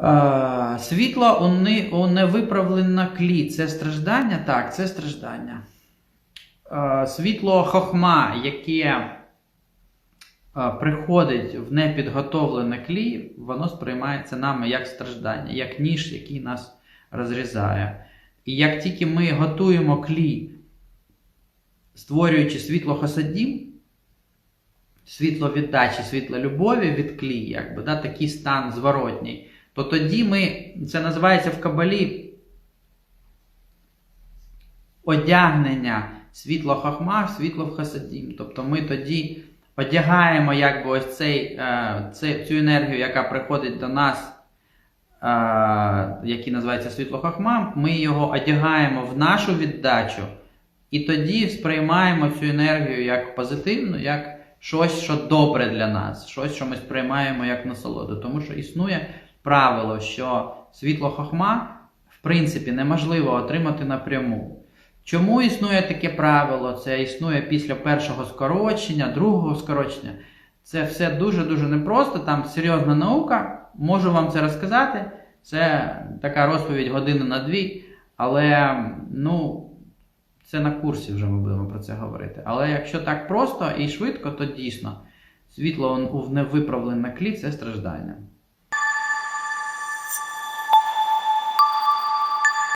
Е, світло не, невиправлена клі. Це страждання? Так, це страждання. Е, світло хохма, яке е, приходить в непідготовлене клі, воно сприймається нами як страждання, як ніж, який нас розрізає. І як тільки ми готуємо клі, створюючи світло хасадім, світло віддачі, світло любові від клі, якби, да, такий стан зворотній, то тоді ми, це називається в кабалі одягнення світло хахма в світло в хасадім. Тобто ми тоді одягаємо якби ось цей, е, це, цю енергію, яка приходить до нас, е, який називається світло хахма, ми його одягаємо в нашу віддачу, і тоді сприймаємо цю енергію як позитивну, як щось, що добре для нас, щось, що ми сприймаємо як насолоду. Тому що існує правило, що світло хохма, в принципі, неможливо отримати напряму. Чому існує таке правило? Це існує після першого скорочення, другого скорочення. Це все дуже-дуже непросто, там серйозна наука. Можу вам це розказати. Це така розповідь години на дві. Але ну, це на курсі вже ми будемо про це говорити. Але якщо так просто і швидко, то дійсно світло у невиправлене клі це страждання.